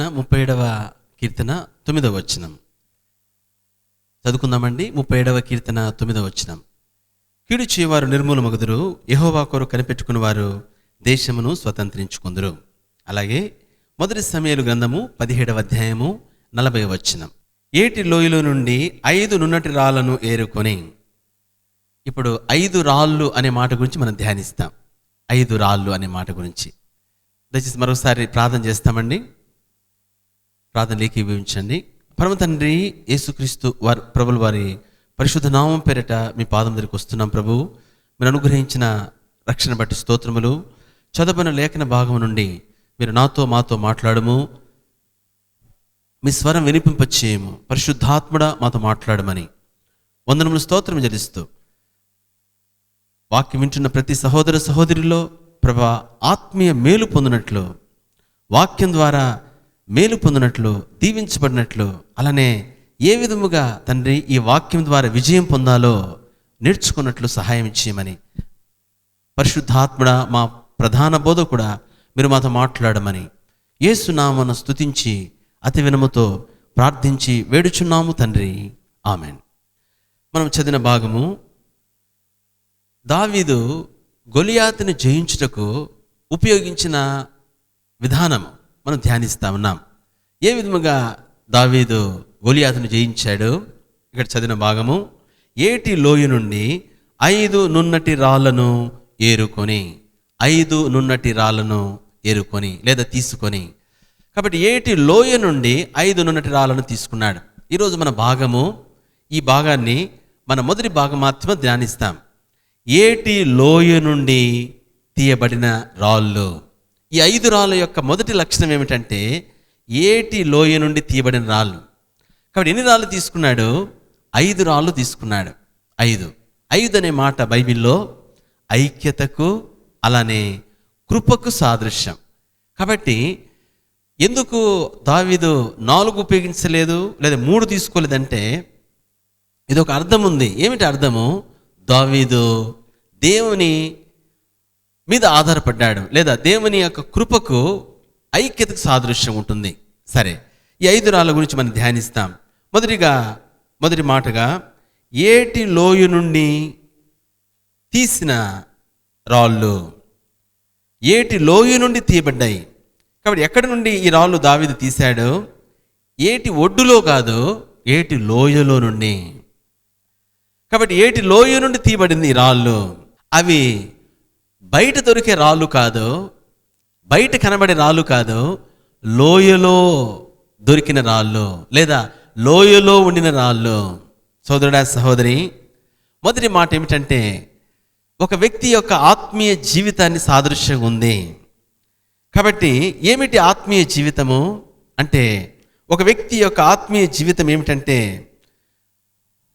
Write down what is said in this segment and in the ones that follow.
కీర్తన ముప్పై ఏడవ కీర్తన తొమ్మిదవ వచనం. చదువుకుందామండి. ముప్పై ఏడవ కీర్తన తొమ్మిదవ వచనం. కీడు చేయవారు నిర్మూలమగుదురు. యహోవా కొరు కనిపెట్టుకుని వారు దేశమును స్వతంత్రించుకుందరు. అలాగే మొదటి సమయాలు గ్రంథము పదిహేడవ అధ్యాయము నలభై వచనం. ఏటి లోయలో నుండి ఐదు నున్నటి రాళ్ళను ఏరుకొని ఇప్పుడు ఐదు రాళ్ళు అనే మాట గురించి మనం ధ్యానిస్తాం. ఐదు రాళ్ళు అనే మాట గురించి. దయచేసి మరోసారి ప్రార్థన చేస్తామండి. ప్రార్థన ఏకీభవించండి పరమ తండ్రి యేసుక్రీస్తు వారి ప్రభుల వారి పరిశుద్ధ నామం పేరిట మీ పాదం దగ్గరికి వస్తున్నాం ప్రభు. మీరు అనుగ్రహించిన రక్షణ బట్టి స్తోత్రములు. చదవన లేఖన భాగం నుండి మీరు నాతో మాతో మాట్లాడము. మీ స్వరం వినిపింపచేయము పరిశుద్ధాత్ముడ మాతో మాట్లాడమని వందనములు స్తోత్రం జలిస్తూ వాక్యం వింటున్న ప్రతి సహోదర సహోదరిలో ప్రభా ఆత్మీయ మేలు పొందినట్లు వాక్యం ద్వారా మేలు పొందినట్లు దీవించబడినట్లు అలానే ఏ విధముగా తండ్రి ఈ వాక్యం ద్వారా విజయం పొందాలో నేర్చుకున్నట్లు సహాయం చేయమని. పరిశుద్ధాత్ముడ మా ప్రధాన బోధ కూడా మీరు మాతో మాట్లాడమని. ఏసునామను స్తుతించి అతి వినముతో ప్రార్థించి వేడుచున్నాము తండ్రి. ఆమెన్. మనం చదివిన భాగము దావీదు గొలియాతిని జయించుటకు ఉపయోగించిన విధానము. మనం ధ్యానిస్తా ఉన్నాం. ఏ విధముగా దావీదు గొలియాతుని జయించాడు? ఇక్కడ చదివిన భాగము ఏటి లోయ నుండి ఐదు నున్నటి రాళ్ళను ఏరుకొని ఐదు నున్నటి రాళ్ళను ఏరుకొని లేదా తీసుకొని. కాబట్టి ఏటి లోయ నుండి ఐదు నున్నటి రాళ్ళను తీసుకున్నాడు. ఈరోజు మన భాగము ఈ భాగాన్ని మన మొదటి భాగం మాత్రమే ధ్యానిస్తాం. ఏటి లోయ నుండి తీయబడిన రాళ్ళు? ఈ ఐదు రాళ్ళ యొక్క మొదటి లక్షణం ఏమిటంటే ఏటి లోయ నుండి తీయబడిన రాళ్ళు. కాబట్టి ఎన్ని రాళ్ళు తీసుకున్నాడు? ఐదు రాళ్ళు తీసుకున్నాడు. ఐదు. ఐదు అనే మాట బైబిల్లో ఐక్యతకు అలానే కృపకు సాదృశ్యం. కాబట్టి ఎందుకు దావీదు నాలుగు ఉపయోగించలేదు లేదా మూడు తీసుకోలేదంటే ఇది ఒక అర్థం ఉంది ఏమిటి అర్థము? దావీదు దేవుని మీద ఆధారపడ్డాడు. లేదా దేవుని యొక్క కృపకు ఐక్యతకు సాదృశ్యం ఉంటుంది. సరే ఈ ఐదు రాళ్ళ గురించి మనం ధ్యానిస్తాం. మొదటిగా మొదటి మాటగా ఏటి లోయ నుండి తీసిన రాళ్ళు? ఏటి లోయ నుండి తీయబడ్డాయి? కాబట్టి ఎక్కడి నుండి ఈ రాళ్ళు దావిది తీశాడు? ఏటి ఒడ్డులో కాదు ఏటి లోయలో నుండి. కాబట్టి ఏటి లోయ నుండి తీయబడింది ఈ రాళ్ళు? అవి బయట దొరికే రాళ్ళు కాదు బయట కనబడే రాళ్ళు కాదు లోయలో దొరికిన రాళ్ళు లేదా లోయలో ఉండిన రాళ్ళు. సోదరుడా సహోదరి మొదటి మాట ఏమిటంటే ఒక వ్యక్తి యొక్క ఆత్మీయ జీవితాన్ని సాదృశ్యం ఉంది. కాబట్టి ఏమిటి ఆత్మీయ జీవితము? అంటే ఒక వ్యక్తి యొక్క ఆత్మీయ జీవితం ఏమిటంటే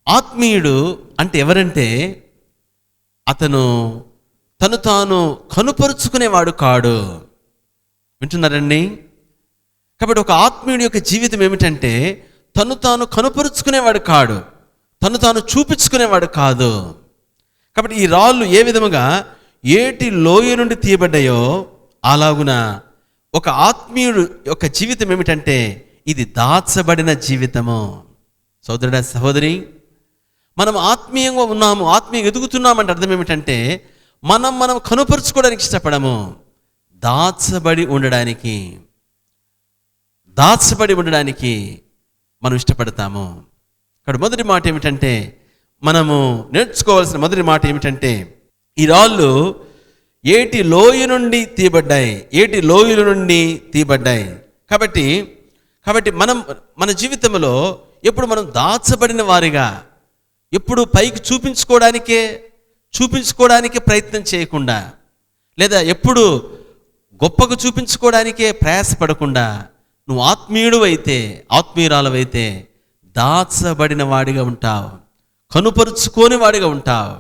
ఆత్మీయుడు అంటే ఎవరంటే అతను తను తాను కనుపరుచుకునేవాడు కాడు. వింటున్నారండి? కాబట్టి ఒక ఆత్మీయుడి యొక్క జీవితం ఏమిటంటే తను తాను కనుపరుచుకునేవాడు కాడు. తను తాను చూపించుకునేవాడు కాదు. కాబట్టి ఈ రాళ్ళు ఏ విధముగా ఏటి లోయ నుండి తీయబడ్డాయో అలాగున ఒక ఆత్మీయుడు యొక్క జీవితం ఏమిటంటే ఇది దాచబడిన జీవితము. సోదరుడ సహోదరి మనం ఆత్మీయంగా ఉన్నాము ఆత్మీయంగా ఎదుగుతున్నామంటే అర్థం ఏమిటంటే మనం మనం కనుపరుచుకోవడానికి ఇష్టపడము. దాచబడి ఉండడానికి దాచబడి ఉండడానికి మనం ఇష్టపడతాము. ఇక్కడ మొదటి మాట ఏమిటంటే మనము నేర్చుకోవాల్సిన మొదటి మాట ఏమిటంటే ఈ రాళ్ళు ఏటి లోయ నుండి తీయబడ్డాయి ఏటి లోయల నుండి తీయబడ్డాయి. కాబట్టి కాబట్టి మనం మన జీవితంలో ఎప్పుడు మనం దాచబడిన వారిగా ఎప్పుడు పైకి చూపించుకోవడానికే చూపించుకోవడానికి ప్రయత్నం చేయకుండా లేదా ఎప్పుడు గొప్పగా చూపించుకోవడానికే ప్రయాసపడకుండా నువ్వు ఆత్మీయుడు అయితే ఆత్మీయురాలవైతే దాచబడిన వాడిగా ఉంటావు కనుపరుచుకోని వాడిగా ఉంటావు.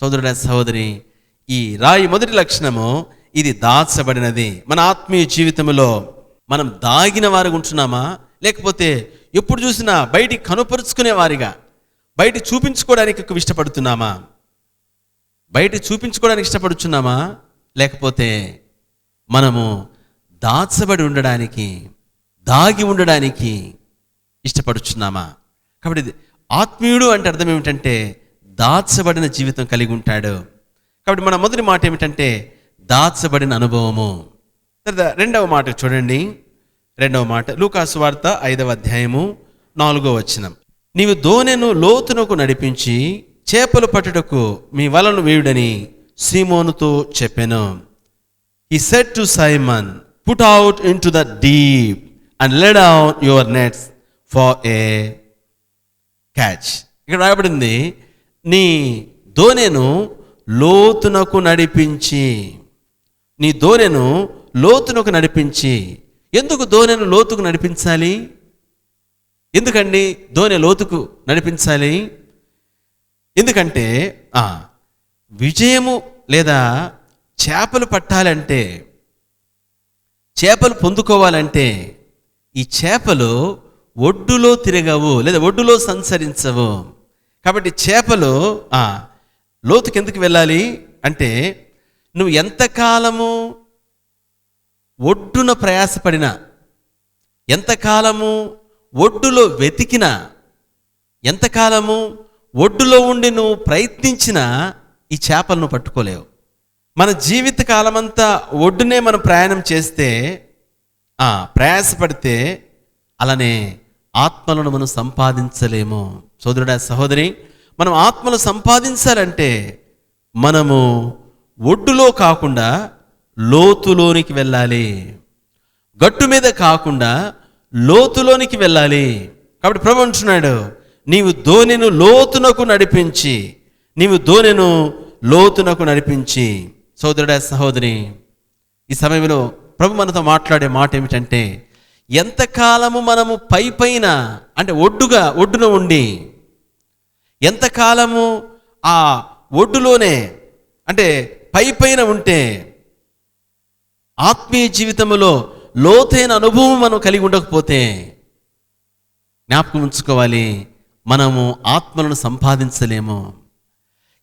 సోదరుడ సహోదరి ఈ రాయి మొదటి లక్షణము ఇది దాచబడినది. మన ఆత్మీయ జీవితంలో మనం దాగిన వారిగా ఉంటున్నామా? లేకపోతే ఎప్పుడు చూసినా బయటికి కనుపరుచుకునే వారిగా బయట చూపించుకోవడానికి ఇష్టపడుతున్నామా? బయట చూపించుకోవడానికి ఇష్టపడుచున్నామా? లేకపోతే మనము దాచబడి ఉండడానికి దాగి ఉండడానికి ఇష్టపడుచున్నామా? కాబట్టి ఆత్మీయుడు అంటే అర్థం ఏమిటంటే దాచబడిన జీవితం కలిగి ఉంటాడు. కాబట్టి మన మొదటి మాట ఏమిటంటే దాచబడిన అనుభవము. తర్వాత రెండవ మాట చూడండి. రెండవ మాట లూకాసు వార్త ఐదవ అధ్యాయము నాలుగో వచనం. నీవు దోనెను లోతునకు నడిపించి చేపలు పట్టుటకు మీ వలను వేయుడని సీమోనుతో చెప్పాను. ఈ said to Simon put out into the deep and let out your nets for a catch ఇక్కడ రాయబడింది నీ దోనెను లోతునకు నడిపించి నీ దోనెను లోతునకు నడిపించి. ఎందుకు దోనెను లోతుకు నడిపించాలి? ఎందుకండి దోనె లోతుకు నడిపించాలి? ఎందుకంటే విజయము లేదా చేపలు పట్టాలంటే చేపలు పొందుకోవాలంటే ఈ చేపలు ఒడ్డులో తిరగవు లేదా ఒడ్డులో సంచరించవు. కాబట్టి చేపలు లోతుకి ఎందుకు వెళ్ళాలి అంటే నువ్వు ఎంతకాలము ఒడ్డున ప్రయాసపడినా ఎంతకాలము ఒడ్డులో వెతికినా ఎంతకాలము ఒడ్డులో ఉండి నువ్వు ప్రయత్నించినా ఈ చేపలను పట్టుకోలేవు. మన జీవిత కాలమంతా ఒడ్డునే మనం ప్రయాణం చేస్తే ఆ, ప్రయాసపడితే అలానే ఆత్మలను మనం సంపాదించలేము. సోదరుడా సహోదరి మనం ఆత్మలు సంపాదించాలంటే మనము ఒడ్డులో కాకుండా లోతులోనికి వెళ్ళాలి. గట్టు మీద కాకుండా లోతులోనికి వెళ్ళాలి. కాబట్టి ప్రభు అంటున్నాడు నీవు ధోనిను లోతునకు నడిపించి నీవు ధోనిను లోతునకు నడిపించి. సోదరుడ సహోదరి ఈ సమయంలో ప్రభు మనతో మాట్లాడే మాట ఏమిటంటే ఎంతకాలము మనము పై పైన అంటే ఒడ్డుగా ఒడ్డున ఉండి ఎంతకాలము ఆ ఒడ్డులోనే అంటే పై పైన ఉంటే ఆత్మీయ జీవితంలో లోతైన అనుభవం మనం కలిగి ఉండకపోతే జ్ఞాపకం ఉంచుకోవాలి. మనము ఆత్మలను సంపాదించలేము.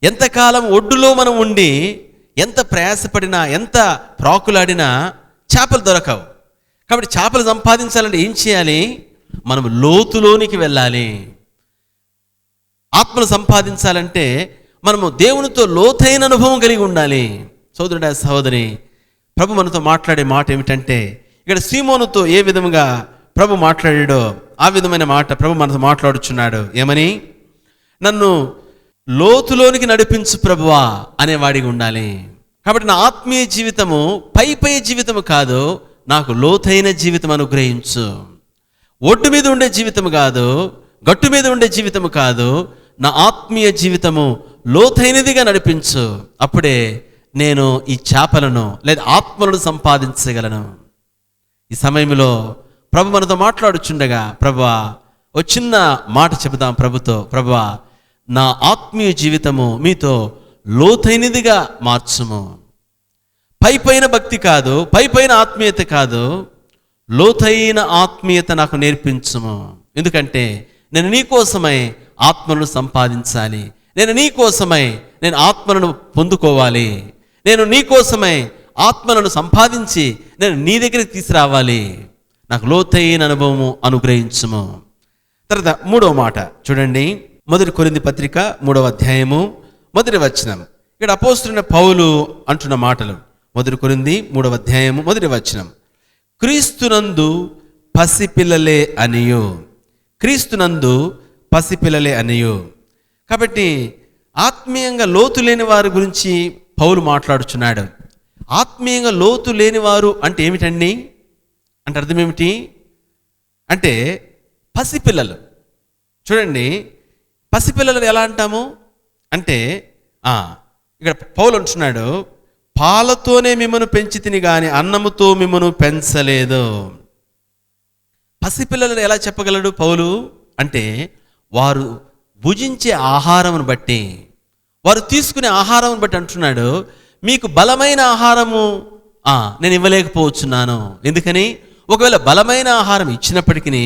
ఎంతకాలం ఒడ్డులో మనం ఉండి ఎంత ప్రయాసపడినా ఎంత ప్రాకులాడినా చేపలు దొరకవు. కాబట్టి చేపలు సంపాదించాలంటే ఏం చేయాలి? మనం లోతులోనికి వెళ్ళాలి. ఆత్మను సంపాదించాలంటే మనము దేవునితో లోతైన అనుభవం కలిగి ఉండాలి. సోదరుడా సహోదరి ప్రభు మనతో మాట్లాడే మాట ఏమిటంటే ఇక్కడ సీమోనుతో ఏ విధముగా ప్రభు మాట్లాడాడో ఆ విధమైన మాట ప్రభు మనతో మాట్లాడుచున్నాడు. ఏమని? నన్ను లోతులోనికి నడిపించు ప్రభువా అనేవాడిగా ఉండాలి. కాబట్టి నా ఆత్మీయ జీవితము పై పై జీవితము కాదు నాకు లోతైన జీవితం అనుగ్రహించు. ఒడ్డు మీద ఉండే జీవితం కాదు గట్టు మీద ఉండే జీవితము కాదు నా ఆత్మీయ జీవితము లోతైనదిగా నడిపించు. అప్పుడే నేను ఈ చేపలను లేదా ఆత్మలను సంపాదించగలను. ఈ సమయంలో ప్రభు మనతో మాట్లాడుచుండగా ప్రభా ఓ చిన్న మాట చెబుదాం ప్రభుతో. ప్రభా నా ఆత్మీయ జీవితము మీతో లోతైనదిగా మార్చుము. పై పైన భక్తి కాదు పై పైన ఆత్మీయత కాదు లోతైన ఆత్మీయత నాకు నేర్పించము. ఎందుకంటే నేను నీ కోసమై సంపాదించాలి. నేను నీ కోసమై నేను ఆత్మలను పొందుకోవాలి. నేను నీ కోసమై ఆత్మలను సంపాదించి నేను నీ దగ్గరికి తీసుకురావాలి. నాకు లోతైన అనుభవము అనుగ్రహించము. తర్వాత మూడవ మాట చూడండి. మొదటి కొరింది పత్రిక మూడవ అధ్యాయము మొదటి వచనం. ఇక్కడ అపోస్తున్న పౌలు అంటున్న మాటలు. మొదటి కొరింది మూడవ అధ్యాయము మొదటి వచనం. క్రీస్తునందు పసిపిల్లలే అనియు. క్రీస్తునందు పసిపిల్లలే అనియు. కాబట్టి ఆత్మీయంగా లోతు లేని వారి గురించి పౌలు మాట్లాడుచున్నాడు. ఆత్మీయంగా లోతు లేని వారు అంటే ఏమిటండి? అంటే అర్థం ఏమిటి? అంటే పసిపిల్లలు. చూడండి పసిపిల్లలు ఎలా అంటాము? అంటే ఇక్కడ పౌలు అంటున్నాడు పాలతోనే మిమ్మను పెంచి తిని కానీ అన్నముతో మిమ్మను పెంచలేదు. పసిపిల్లలను ఎలా చెప్పగలడు పౌలు? అంటే వారు భుజించే ఆహారమును బట్టి వారు తీసుకునే ఆహారమును బట్టి అంటున్నాడు మీకు బలమైన ఆహారము నేను ఇవ్వలేకపోవచ్చున్నాను. ఎందుకని? ఒకవేళ బలమైన ఆహారం ఇచ్చినప్పటికీ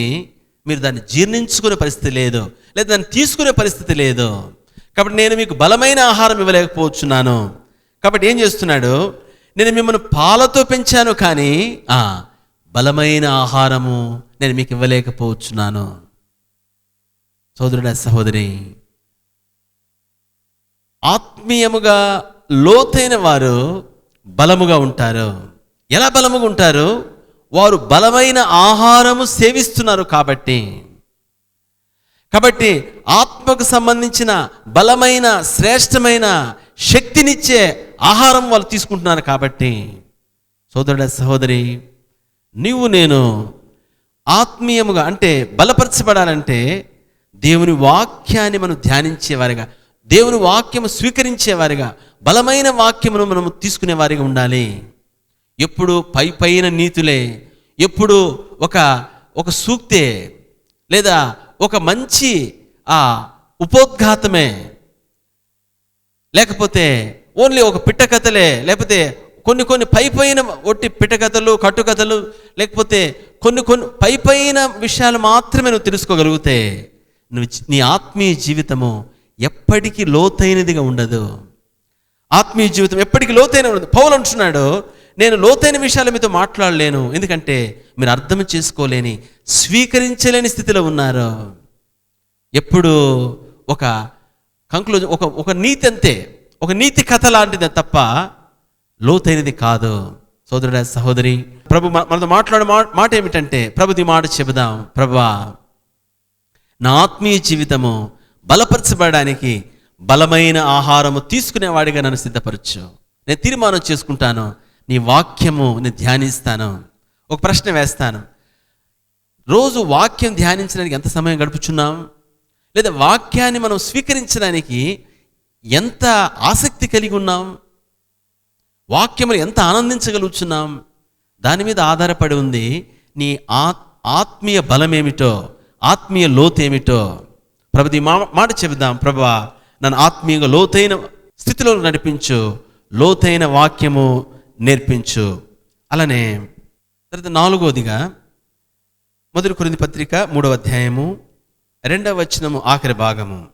మీరు దాన్ని జీర్ణించుకునే పరిస్థితి లేదు లేదా దాన్ని తీసుకునే పరిస్థితి లేదు. కాబట్టి నేను మీకు బలమైన ఆహారం ఇవ్వలేకపోవచ్చున్నాను కాబట్టి ఏం చేస్తున్నాడు? నేను మిమ్మల్ని పాలతో పెంచాను కానీ ఆ, బలమైన ఆహారము నేను మీకు ఇవ్వలేకపోవచ్చున్నాను సోదరుడ సహోదరి ఆత్మీయముగా లోతైన వారు బలముగా ఉంటారు. ఎలా బలముగా ఉంటారు? వారు బలమైన ఆహారము సేవిస్తున్నారు కాబట్టి. కాబట్టి ఆత్మకు సంబంధించిన బలమైన శ్రేష్టమైన శక్తినిచ్చే ఆహారం వాళ్ళు తీసుకుంటున్నారు కాబట్టి. సోదరుడ సహోదరి నీవు నేను ఆత్మీయముగా అంటే బలపరచబడాలంటే దేవుని వాక్యాన్ని మనం ధ్యానించేవారిగా దేవుని వాక్యము స్వీకరించేవారిగా బలమైన వాక్యమును మనము తీసుకునేవారిగా ఉండాలి. ఎప్పుడు పై పైన నీతులే ఎప్పుడు ఒక ఒక సూక్తే లేదా ఒక మంచి ఆ ఉపోద్ఘాతమే. లేకపోతే ఓన్లీ ఒక పిట్టకథలే లేకపోతే కొన్ని కొన్ని పై పైన ఒట్టి పిట్టకథలు కట్టుకథలు లేకపోతే కొన్ని కొన్ని పై పైన విషయాలు మాత్రమే నువ్వు తెలుసుకోగలిగితే నువ్వు నీ ఆత్మీయ జీవితము ఎప్పటికీ లోతైనదిగా ఉండదు. ఆత్మీయ జీవితం ఎప్పటికీ లోతైన ఉండదు. పౌలు అంటున్నాడు నేను లోతైన విషయాలు మీతో మాట్లాడలేను. ఎందుకంటే మీరు అర్థం చేసుకోలేని స్వీకరించలేని స్థితిలో ఉన్నారు. ఎప్పుడు ఒక కంక్లూజన్ ఒక ఒక నీతి అంతే. ఒక నీతి కథ లాంటిదే తప్ప లోతైనది కాదు. సోదరుడ సహోదరి ప్రభు మనతో మాట్లాడే మా మాట ఏమిటంటే ప్రభుది మాట చెబుదాం. ప్రభా నా ఆత్మీయ జీవితము బలపరచబడడానికి బలమైన ఆహారము తీసుకునేవాడిగా నన్ను సిద్ధపరచు. నేను తీర్మానం చేసుకుంటాను. నీ వాక్యము నేను ధ్యానిస్తాను. ఒక ప్రశ్న వేస్తాను. రోజు వాక్యం ధ్యానించడానికి ఎంత సమయం గడుపుచున్నాం? లేదా వాక్యాన్ని మనం స్వీకరించడానికి ఎంత ఆసక్తి కలిగి ఉన్నాం? వాక్యములు ఎంత ఆనందించగలుగుతున్నాం దాని మీద ఆధారపడి ఉంది నీ ఆ ఆత్మీయ బలమేమిటో ఆత్మీయ లోతేమిటో. ప్రభు మా మాట చెబుదాం. ప్రభా నన్ను ఆత్మీయ లోతైన స్థితిలో నడిపించు. లోతైన వాక్యము నేర్పించు. అలానే తర్వాత నాలుగోదిగా మొదటి కొరింది పత్రిక మూడవ అధ్యాయము రెండవ వచనము ఆఖరి భాగము.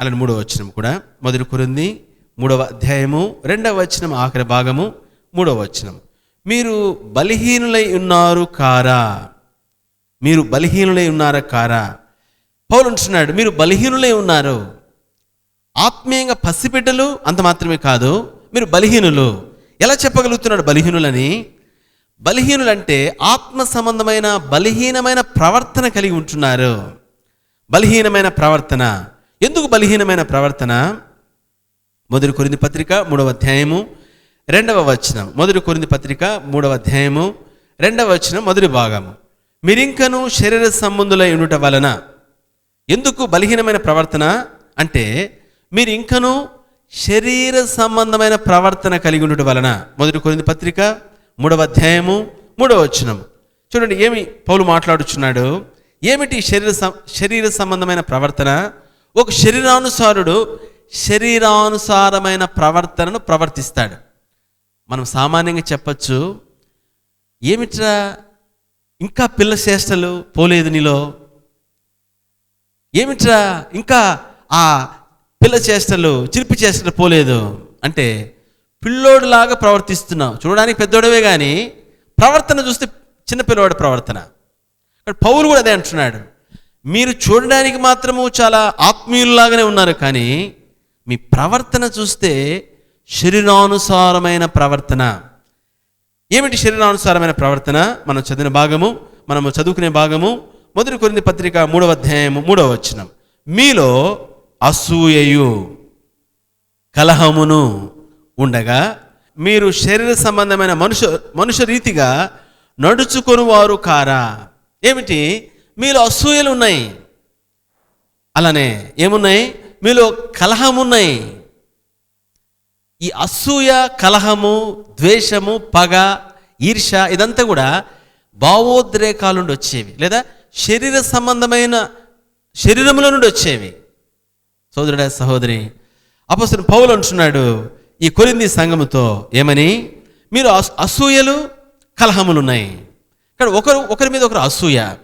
అలానే మూడవ వచనం కూడా మొదటి కొరింది మూడవ అధ్యాయము రెండవ వచనం ఆఖరి భాగము మూడవ వచనం మీరు బలహీనులై ఉన్నారు కారా? మీరు బలహీనులై ఉన్నారా కారా? పౌలు అంటున్నాడు మీరు బలహీనులై ఉన్నారు. ఆత్మీయంగా పసిబిడ్డలు అంత మాత్రమే కాదు మీరు బలహీనులు. ఎలా చెప్పగలుగుతున్నాడు బలహీనులని? బలహీనులంటే ఆత్మ సంబంధమైన బలహీనమైన ప్రవర్తన కలిగి ఉంటున్నారు. బలహీనమైన ప్రవర్తన. ఎందుకు బలహీనమైన ప్రవర్తన? మొదటి కొరింది పత్రిక మూడవ అధ్యాయము రెండవ వచనం. మొదటి కొరింది పత్రిక మూడవ అధ్యాయము రెండవ వచనం మొదటి భాగము. మీరింకను శరీర సంబంధులై ఉండటం వలన. ఎందుకు బలహీనమైన ప్రవర్తన? అంటే మీరు ఇంకను శరీర సంబంధమైన ప్రవర్తన కలిగి ఉండటం వలన మొదటి కొరింది పత్రిక మూడవ అధ్యాయము మూడవ వచనం చూడండి ఏమి పౌలు మాట్లాడుచున్నాడు? ఏమిటి శరీర సం- శరీర సంబంధమైన ప్రవర్తన? ఒక శరీరానుసారుడు శరీరానుసారమైన ప్రవర్తనను ప్రవర్తిస్తాడు. మనం సామాన్యంగా చెప్పచ్చు ఏమిట్రా ఇంకా పిల్ల చేష్టలు పోలేదు నీలో? ఏమిట్రా ఇంకా ఆ పిల్ల చేష్టలు చిరిపి చేష్టలు పోలేదు అంటే పిల్లోడులాగా ప్రవర్తిస్తున్నావు. చూడడానికి పెద్దోడవే కానీ ప్రవర్తన చూస్తే చిన్నపిల్లవాడి ప్రవర్తన. ఇక్కడ పౌలు కూడా అదే అంటున్నాడు. మీరు చూడడానికి మాత్రము చాలా ఆత్మీయుల్లాగానే ఉన్నారు కానీ మీ ప్రవర్తన చూస్తే శరీరానుసారమైన ప్రవర్తన. ఏమిటి శరీరానుసారమైన ప్రవర్తన? మనం చదివిన భాగము మనము చదువుకునే భాగము మొదటి కొరింది పత్రిక మూడవ అధ్యాయము మూడవ వచనం. మీలో అసూయయు కలహమును ఉండగా మీరు శరీర సంబంధమైన మనుషు మనుషు రీతిగా నడుచుకొని వారు కారా? ఏమిటి? మీలో అసూయలు ఉన్నాయి. అలానే ఏమున్నాయి? మీలో కలహమున్నాయి. ఈ అసూయ కలహము ద్వేషము పగ ఈర్ష ఇదంతా కూడా భావోద్రేకాల నుండి వచ్చేవి లేదా శరీర సంబంధమైన శరీరంలో నుండి వచ్చేవి. సోదరుడా సహోదరి అపస్తుడు పౌలు అంటున్నాడు ఈ కొరింది సంఘముతో ఏమని? మీరు అసూయలు కలహములు ఉన్నాయి ఇక్కడ ఒకరు ఒకరి మీద ఒకరు అసూయ.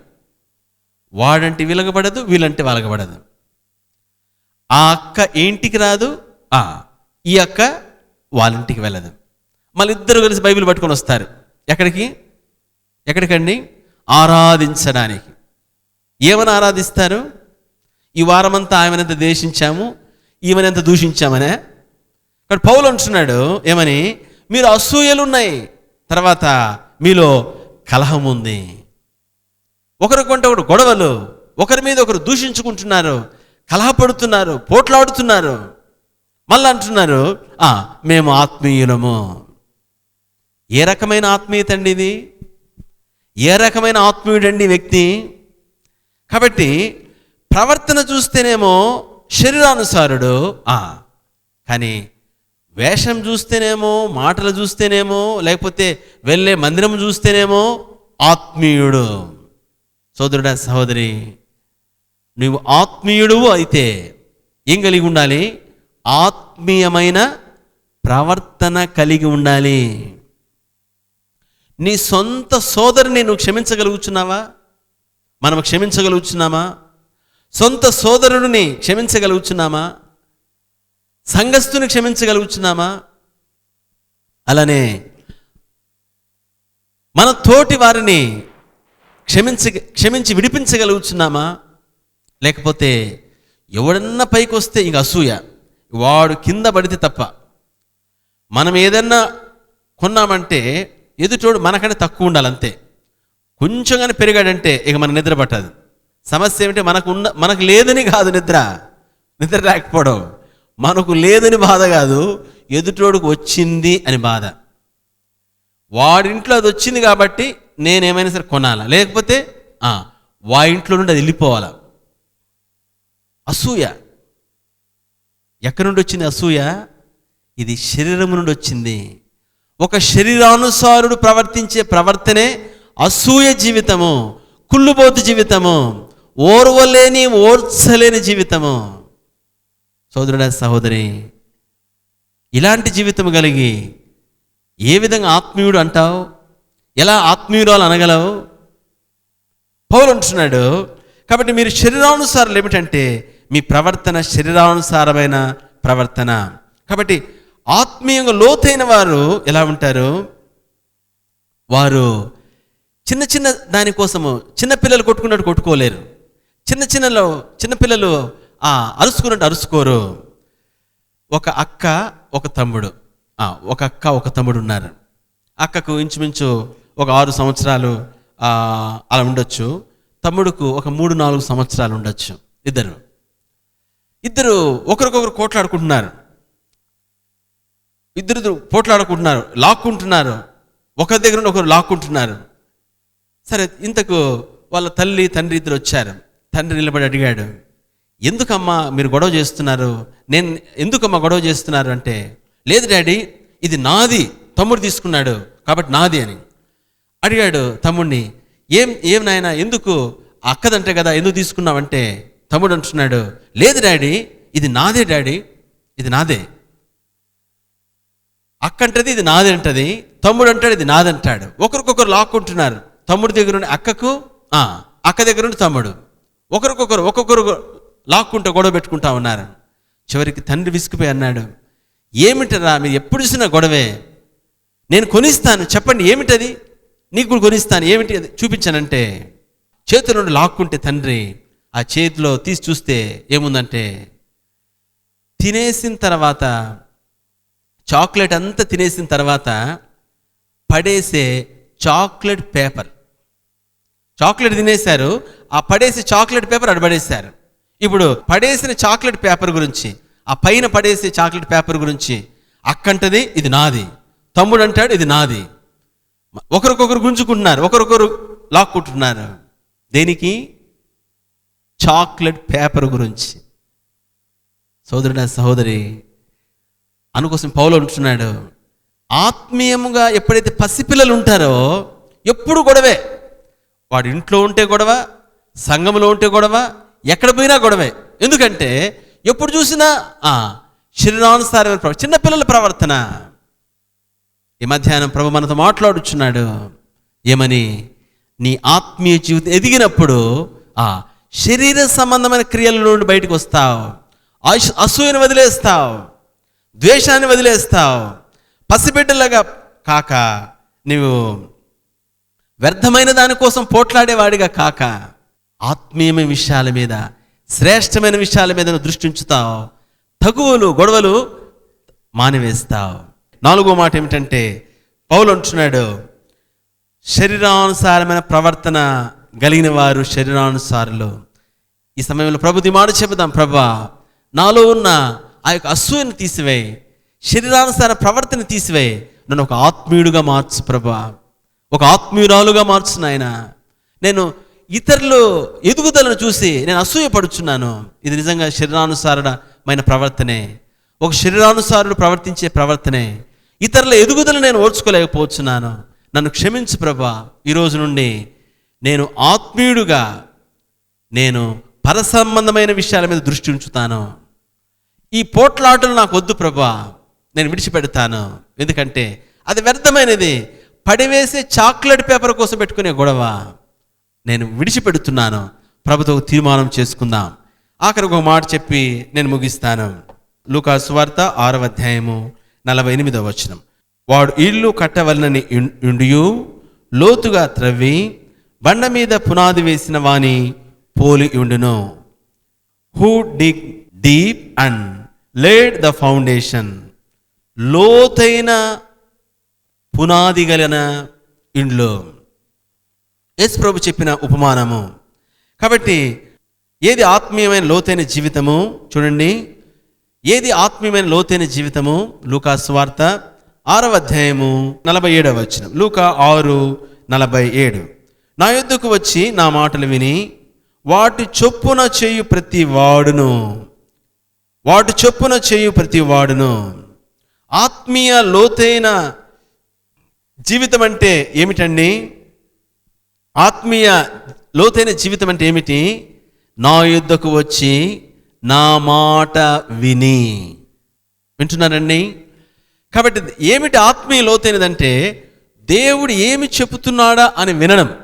వాడంటే వీలగబడదు వీళ్ళంటే వలగబడదు. ఆ అక్క ఇంటికి రాదు? ఆ ఈ అక్క వాళ్ళ ఇంటికి వెళ్ళదు. మళ్ళీ ఇద్దరు కలిసి బైబిల్ పట్టుకొని వస్తారు. ఎక్కడికి? ఎక్కడికండి? ఆరాధించడానికి. ఏమని ఆరాధిస్తారు? ఈ వారమంతా ఆమెనంత దేశించాము ఈమెనంత దూషించామనే. ఇక్కడ పౌలు అంటున్నాడు ఏమని? మీరు అసూయలు ఉన్నాయి తర్వాత మీలో కలహం ఉంది. ఒకరికొంటే ఒకరు గొడవలు ఒకరి మీద ఒకరు దూషించుకుంటున్నారు కలహపడుతున్నారు పోట్లాడుతున్నారు. మళ్ళీ అంటున్నారు "ఆ, మేము ఆత్మీయులము. ఏ రకమైన ఆత్మీయత అండి ఇది? ఏ రకమైన ఆత్మీయుడండి వ్యక్తి? కాబట్టి ప్రవర్తన చూస్తేనేమో శరీరానుసారుడు. ఆ కానీ వేషం చూస్తేనేమో మాటలు చూస్తేనేమో లేకపోతే వెళ్ళే మందిరం చూస్తేనేమో ఆత్మీయుడు. సోదరుడా సహోదరి నువ్వు ఆత్మీయుడు అయితే ఏం కలిగి ఉండాలి? ఆత్మీయమైన ప్రవర్తన కలిగి ఉండాలి. నీ సొంత సోదరిని నువ్వు క్షమించగలుగుతున్నావా మనం క్షమించగలుగుతున్నామా సొంత సోదరుడిని క్షమించగలుగుతున్నామా సంఘస్థుని క్షమించగలుగుతున్నామా అలానే మన తోటి వారిని క్షమించ క్షమించి విడిపించగలుగుతున్నామా లేకపోతే ఎవడన్నా పైకి వస్తే ఇంక అసూయ వాడు కింద పడితే తప్ప. మనం ఏదన్నా కొన్నామంటే ఎదుటోడు మనకంటే తక్కువ ఉండాలంతే. కొంచెం కానీ పెరిగాడంటే ఇక మన నిద్ర పట్టదు. సమస్య ఏమిటి? మనకు ఉన్న మనకు లేదని కాదు నిద్ర. నిద్ర లేకపోవడం మనకు లేదని బాధ కాదు. ఎదుటోడుకు వచ్చింది అని బాధ. వాడింట్లో అది వచ్చింది కాబట్టి నేనేమైనా సరే కొనాలా? లేకపోతే వా ఇంట్లో నుండి అది వెళ్ళిపోవాలా? అసూయ. ఎక్కడి నుండి వచ్చింది అసూయ? ఇది శరీరం నుండి వచ్చింది. ఒక శరీరానుసారుడు ప్రవర్తించే ప్రవర్తనే అసూయ జీవితము కుళ్ళుబోతు జీవితము. ఓర్వలేని ఓర్చలేని జీవితము. సోదరుడ సహోదరి ఇలాంటి జీవితం కలిగి ఏ విధంగా ఆత్మీయుడు అంటావు? ఎలా ఆత్మీయురాలు అనగలవు? పౌలు అంటున్నాడు కాబట్టి మీరు శరీరానుసారాలు ఏమిటంటే మీ ప్రవర్తన శరీరానుసారమైన ప్రవర్తన. కాబట్టి ఆత్మీయంగా లోతైన వారు ఎలా ఉంటారు? వారు చిన్న చిన్న దానికోసము చిన్నపిల్లలు కొట్టుకున్నట్టు కొట్టుకోలేరు. చిన్న చిన్నలో చిన్నపిల్లలు ఆ, అరుచుకున్నట్టు అరుచుకోరు ఒక అక్క ఒక తమ్ముడు. ఒక అక్క ఒక తమ్ముడు ఉన్నారు. అక్కకు ఇంచుమించు ఒక ఆరు సంవత్సరాలు అలా ఉండొచ్చు. తమ్ముడుకు ఒక మూడు నాలుగు సంవత్సరాలు ఉండొచ్చు. ఇద్దరు. ఇద్దరు ఒకరికొకరు కోట్లాడుకుంటున్నారు ఇద్దరు పోట్లాడుకుంటున్నారు లాక్కుంటున్నారు. ఒకరి దగ్గర ఒకరు లాక్కుంటున్నారు. సరే ఇంతకు వాళ్ళ తల్లి తండ్రి ఇద్దరు వచ్చారు. తండ్రి నిలబడి అడిగాడు ఎందుకమ్మా మీరు గొడవ చేస్తున్నారు? నేను ఎందుకమ్మా గొడవ చేస్తున్నారు? అంటే లేదు డాడీ ఇది నాది తమ్ముడు తీసుకున్నాడు కాబట్టి నాది అని. అడిగాడు తమ్ముడిని ఏం ఏం నాయనా ఎందుకు? అక్కదంటే కదా ఎందుకు తీసుకున్నావంటే తమ్ముడు అంటున్నాడు లేదు డాడీ ఇది నాదే డాడీ ఇది నాదే. అక్క అంటది ఇది నాది అంటది తమ్ముడు అంటాడు ఇది నాదంటాడు ఒకరికొకరు లాక్కుంటున్నారు తమ్ముడి దగ్గర నుండి అక్కకు అక్క దగ్గర తమ్ముడు. ఒకరికొకరు ఒక్కొక్కరు లాక్కుంటూ గొడవ పెట్టుకుంటా ఉన్నారు. చివరికి తండ్రి విసిగిపోయి అన్నాడు ఏమిటరా మీరు ఎప్పుడు చూసినా గొడవే? నేను కొనిస్తాను చెప్పండి ఏమిటది? నీకు కొనిస్తాను ఏమిటి అది? చూపించానంటే చేతి నుండి లాక్కుంటే తండ్రి ఆ చేతిలో తీసి చూస్తే ఏముందంటే తినేసిన తర్వాత చాక్లెట్ అంతా తినేసిన తర్వాత పడేసే చాక్లెట్ పేపర్. చాక్లెట్ తినేశారు ఆ పడేసే చాక్లెట్ పేపర్ అక్కడ పడేశారు. ఇప్పుడు పడేసిన చాక్లెట్ పేపర్ గురించి ఆ పైన పడేసే చాక్లెట్ పేపర్ గురించి అక్కంటది ఇది నాది. తమ్ముడు అంటాడు ఇది నాది. ఒకరికొకరు గుంజుకుంటున్నారు ఒకరికొకరు లాక్కుంటున్నారు. దేనికి? చాక్లెట్ పేపర్ గురించి. సోదరుడ సహోదరి అనుకోసం పౌలు ఉంటున్నాడు ఆత్మీయముగా ఎప్పుడైతే పసిపిల్లలు ఉంటారో ఎప్పుడు గొడవే. వాడు ఇంట్లో ఉంటే గొడవ సంఘంలో ఉంటే గొడవ ఎక్కడ పోయినా గొడవే. ఎందుకంటే ఎప్పుడు చూసినా ఆ, శరీరానుసారమైన ప్రవ చిన్నపిల్లల ప్రవర్తన. ఈ మధ్యాహ్నం ప్రభు మనతో మాట్లాడుచున్నాడు. ఏమని? నీ ఆత్మీయ జీవితం ఎదిగినప్పుడు ఆ శరీర సంబంధమైన క్రియల నుండి బయటకు వస్తావు. అసూయను వదిలేస్తావు. ద్వేషాన్ని వదిలేస్తావు. పసిబిడ్డలాగా కాక నువ్వు వ్యర్థమైన దానికోసం పోట్లాడేవాడిగా కాక ఆత్మీయమైన విషయాల మీద శ్రేష్టమైన విషయాల మీద దృష్టి ఉంచుతావు. తగువలు గొడవలు మానివేస్తావు. నాలుగో మాట ఏమిటంటే పౌలు అంటున్నాడు శరీరానుసారమైన ప్రవర్తన కలిగిన వారు శరీరానుసారులు. ఈ సమయంలో ప్రభుది మాట చెబుదాం ప్రభా నాలో ఉన్న ఆ యొక్క అసూయను తీసివేయి శరీరానుసార ప్రవర్తన తీసివేయి నన్ను ఒక ఆత్మీయుడుగా మార్చు ప్రభా. ఒక ఆత్మీయురాలుగా మార్చిన ఆయన. నేను ఇతరులు ఎదుగుదలను చూసి నేను అసూయపడుచున్నాను. ఇది నిజంగా శరీరానుసారమైన ప్రవర్తనే. ఒక శరీరానుసారుడు ప్రవర్తించే ప్రవర్తనే. ఇతరుల ఎదుగుదలను నేను ఓర్చుకోలేకపోతున్నాను. నన్ను క్షమించు ప్రభా. ఈరోజు నుండి నేను ఆత్మీయుడుగా నేను పరసంబంధమైన విషయాల మీద దృష్టి ఉంచుతాను. ఈ పోట్లాటలు నాకు వద్దు ప్రభా. నేను విడిచిపెడతాను. ఎందుకంటే అది వ్యర్థమైనది. పడివేసే చాక్లెట్ పేపర్ కోసం పెట్టుకునే గొడవ. నేను విడిచిపెడుతున్నాను. ప్రభుత్వం తీర్మానం చేసుకుందాం. ఆఖరికి ఒక మాట చెప్పి నేను ముగిస్తాను. లూకాసువార్త ఆరవ అధ్యాయము నలభై ఎనిమిదవ వచనం. వాడు ఇల్లు కట్టవలనని ఉండియు లోతుగా త్రవ్వి బండ మీద పునాది వేసిన వాని పోలి ఉండును. Who dig deep and laid the foundation లోతైన పునాది గలన ఇండ్లు. యేసు ప్రభు చెప్పిన ఉపమానము. కాబట్టి ఏది ఆత్మీయమైన లోతైన జీవితము? చూడండి. ఏది ఆత్మీయమైన లోతైన జీవితము? లూకా స్వార్త ఆరవ అధ్యాయము నలభై ఏడవ వచనం. లూకా ఆరు నలభై ఏడు. నా యొద్దకు వచ్చి నా మాటలు విని వాటి చొప్పున చేయు ప్రతి వాడును. వాటి చొప్పున చేయు ప్రతి వాడును. ఆత్మీయ లోతైన జీవితం అంటే ఏమిటండి? ఆత్మీయ లోతైన జీవితం అంటే ఏమిటి? నా యుద్ధకు వచ్చి నా మాట విని. వింటున్నారండి? కాబట్టి ఏమిటి ఆత్మీయ లోతైనదంటే దేవుడు ఏమి చెబుతున్నాడా అని వినడం.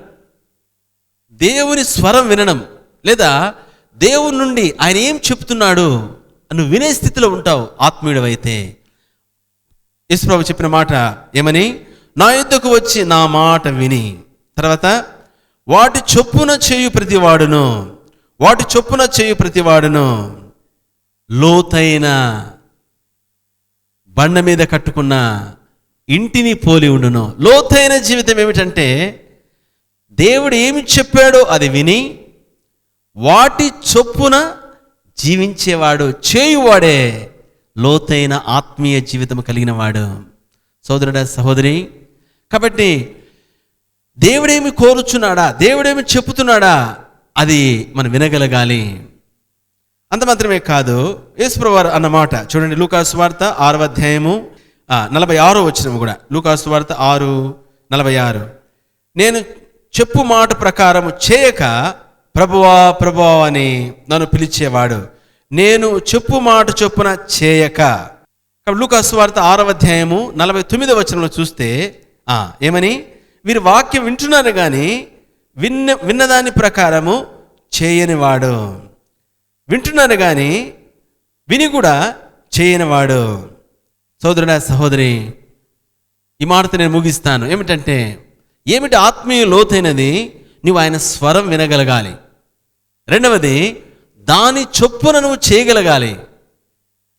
దేవుని స్వరం వినడం. లేదా దేవుని నుండి ఆయన ఏం చెప్తున్నాడు నువ్వు వినే స్థితిలో ఉంటావు ఆత్మీయుడవైతే. యేసుప్రభు చెప్పిన మాట ఏమని? నా యుద్ధకు వచ్చి నా మాట విని. తర్వాత వాటి చొప్పున చేయు ప్రతివాడును వాటి చొప్పున చేయు ప్రతివాడును లోతైన బండ మీద కట్టుకున్న ఇంటిని పోలి ఉండును. లోతైన జీవితం ఏమిటంటే దేవుడు ఏమి చెప్పాడో అది విని వాటి చొప్పున జీవించేవాడు చేయువాడే లోతైన ఆత్మీయ జీవితం కలిగిన వాడు. సోదరుడ సహోదరి కాబట్టి దేవుడేమి కోరుచున్నాడా? దేవుడేమి చెప్పుతున్నాడా? అది మనం వినగలగాలి. అంత మాత్రమే కాదు యేసుప్రవారు అన్నమాట చూడండి లూకాసు వార్త ఆరవ అధ్యాయము నలభై ఆరో వచ్చినము కూడా. లూకాసు వార్త ఆరు నలభై ఆరు. నేను చెప్పు మాట ప్రకారము చేయక ప్రభువా ప్రభువా అని నన్ను పిలిచేవాడు. నేను చెప్పు మాట చొప్పున చేయక. కాబట్టి లూకాసు వార్త ఆరవ అధ్యాయము నలభై తొమ్మిదవ వచనంలో చూస్తే ఏమని? వీరు వాక్యం వింటున్నారు కానీ విన్న విన్నదాని ప్రకారము చేయనివాడు. వింటున్నారు కానీ విని కూడా చేయనివాడు. సోదరుడా సహోదరి ఈ మాటతో నేను ముగిస్తాను. ఏమిటంటే ఏమిటి ఆత్మీయ లోతైనది? నువ్వు ఆయన స్వరం వినగలగాలి. రెండవది దాని చొప్పున నువ్వు చేయగలగాలి.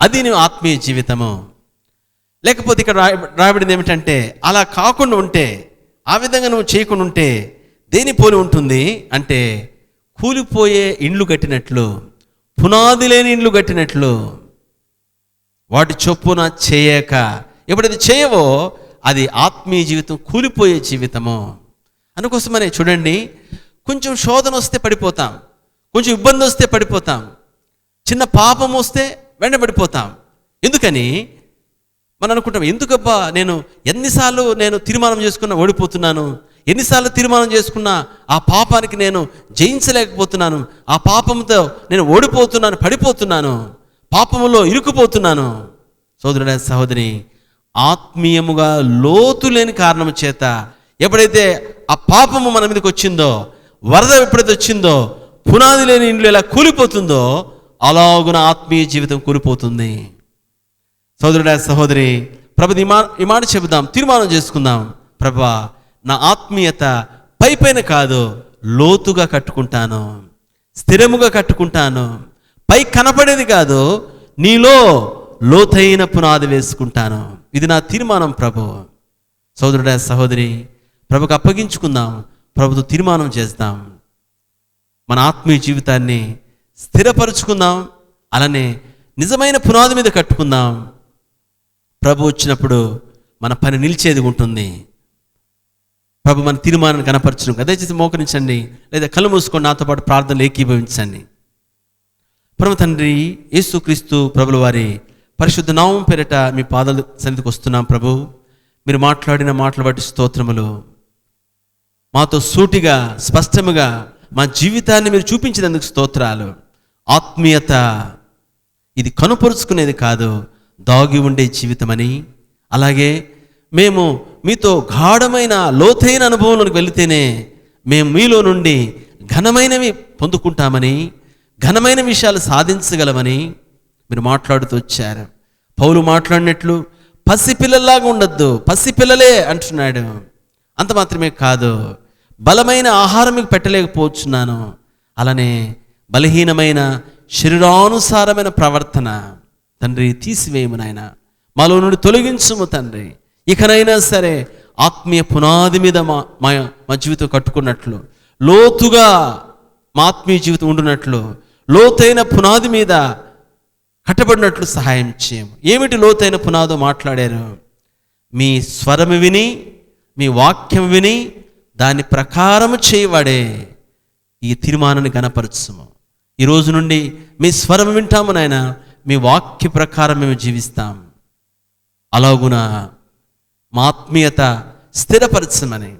అది నువ్వు ఆత్మీయ జీవితము. లేకపోతే ఇక్కడ రాయ రాయబడింది ఏమిటంటే అలా కాకుండా ఉంటే ఆ విధంగా నువ్వు చేయకుండా ఉంటే దేని పోలి ఉంటుంది అంటే కూలిపోయే ఇండ్లు కట్టినట్లు పునాది లేని ఇండ్లు కట్టినట్లు వాటి చొప్పున చేయక. ఎప్పుడైతే చేయవో అది ఆత్మీయ జీవితం కూలిపోయే జీవితము. అందుకోసమనే చూడండి కొంచెం శోధన వస్తే పడిపోతాం కొంచెం ఇబ్బంది వస్తే పడిపోతాం చిన్న పాపం వస్తే వెంటబడిపోతాం. ఎందుకని? మనం అనుకుంటాం ఎందుకబ్బా నేను ఎన్నిసార్లు నేను తీర్మానం చేసుకున్నా ఓడిపోతున్నాను. ఎన్నిసార్లు తీర్మానం చేసుకున్నా ఆ పాపానికి నేను జయించలేకపోతున్నాను. ఆ పాపంతో నేను ఓడిపోతున్నాను పడిపోతున్నాను. పాపములో ఇరుక్కుపోతున్నాను. సోదరుడ సహోదరి ఆత్మీయముగా లోతు లేని కారణం చేత ఎప్పుడైతే ఆ పాపము మన మీదకి వచ్చిందో వరద ఎప్పుడైతే వచ్చిందో పునాది లేని ఇండ్లు ఎలా కూలిపోతుందో అలాగున ఆత్మీయ జీవితం కూలిపోతుంది. సోదరుడా సహోదరి ప్రభు ఈ చెబుదాం తీర్మానం చేసుకుందాం. ప్రభా నా ఆత్మీయత పై పైన కాదు లోతుగా కట్టుకుంటాను స్థిరముగా కట్టుకుంటాను. పై కనపడేది కాదు నీలో లోతైన పునాది వేసుకుంటాను. ఇది నా తీర్మానం ప్రభు. సోదరుడా సహోదరి ప్రభుకు అప్పగించుకుందాం ప్రభుతో తీర్మానం చేద్దాం మన ఆత్మీయ జీవితాన్ని స్థిరపరుచుకుందాం అలానే నిజమైన పునాది మీద కట్టుకుందాం. ప్రభు వచ్చినప్పుడు మన పని నిలిచేది ఉంటుంది. ప్రభు మన తీర్మానాన్ని కనపరచును దయచేసి మోకరించండి. లేదా కళ్ళు మూసుకొని నాతో పాటు ప్రార్థనలు ఏకీభవించండి. ప్రభు తండ్రి యేసుక్రీస్తు ప్రభుల వారి పరిశుద్ధ నామం పేరిట మీ పాదాల సన్నిధికి వస్తున్నాం ప్రభు. మీరు మాట్లాడిన మాటలు బట్టి స్తోత్రములు. మాతో సూటిగా స్పష్టముగా మా జీవితాన్ని మీరు చూపించినందుకు స్తోత్రాలు. ఆత్మీయత ఇది కనుపరుచుకునేది కాదు. దాగి ఉండే జీవితమని. అలాగే మేము మీతో గాఢమైన లోతైన అనుభవంలోకి వెళితేనే మేము మీలో నుండి ఘనమైనవి పొందుకుంటామని ఘనమైన విషయాలు సాధించగలమని మీరు మాట్లాడుతూ వచ్చారు. పౌలు మాట్లాడినట్లు పసిపిల్లల్లాగా ఉండొద్దు పసిపిల్లలే అంటున్నాడు. అంత మాత్రమే కాదు బలమైన ఆహారం మీకు పెట్టలేకపోతున్నాను అలానే బలహీనమైన శరీరానుసారమైన ప్రవర్తన. తండ్రి తీసివేయము నాయన. మాలో నుండి తొలగించుము తండ్రి. ఇకనైనా సరే ఆత్మీయ పునాది మీద మా మా మా జీవితం కట్టుకున్నట్లు లోతుగా మా ఆత్మీయ జీవితం ఉండునట్లు లోతైన పునాది మీద కట్టబడినట్లు సహాయం చేయము ఏమిటి లోతైన పునాదో మాట్లాడారు? మీ స్వరము విని మీ వాక్యం విని దాని ప్రకారము చేయవాడే ఈ తీర్మానాన్ని గణపరచము. ఈ రోజు నుండి మీ స్వరం వింటాము నాయన. మీ వాక్య ప్రకారం మేము జీవిస్తాం. అలాగున మా ఆత్మీయత స్థిరపరచమని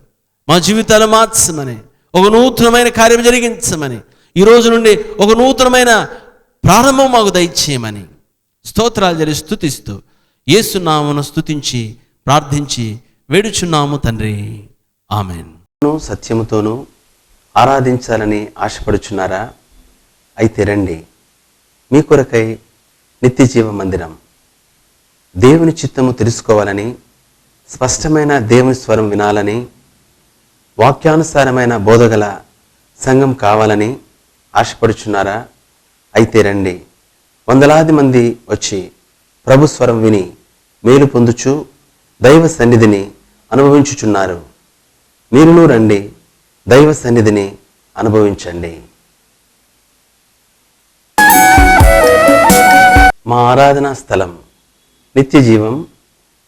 మా జీవితాలు మార్చమని ఒక నూతనమైన కార్యం జరిగించమని ఈ రోజు నుండి ఒక నూతనమైన ప్రారంభం మాకు దయచేయమని స్తోత్రాలు జరిగి స్థుతిస్తూ ఏసునామను స్థుతించి ప్రార్థించి వేడుచున్నాము తండ్రి. ఆమెన్. సత్యముతోనూ ఆరాధించాలని ఆశపడుచున్నారా? అయితే రండి. మీ కొరకై నిత్య జీవ మందిరం. దేవుని చిత్తము తెలుసుకోవాలని స్పష్టమైన దేవుని స్వరం వినాలని వాక్యానుసారమైన బోధగల సంఘం కావాలని ఆశపడుచున్నారా? అయితే రండి. వందలాది మంది వచ్చి ప్రభు స్వరం విని మేలు పొందుచు దైవ సన్నిధిని అనుభవించుచున్నారు. మీరును రండి దైవ సన్నిధిని అనుభవించండి. మా ఆరాధనా స్థలం Nithyajeevam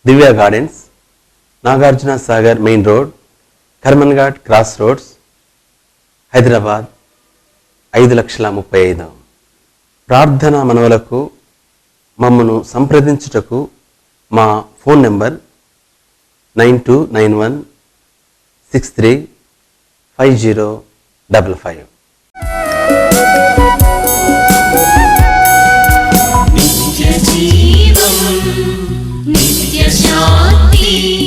Divya gardens Nagarjuna Sagar main road Karman Ghat cross roads Hyderabad ఐదు లక్షల ముప్పై ఐదు. ప్రార్థనా మనవలకు మమ్మను సంప్రదించుటకు మా phone number nine two nine one six three five zero double five. నిత్య జీవం నిత్య శాంతి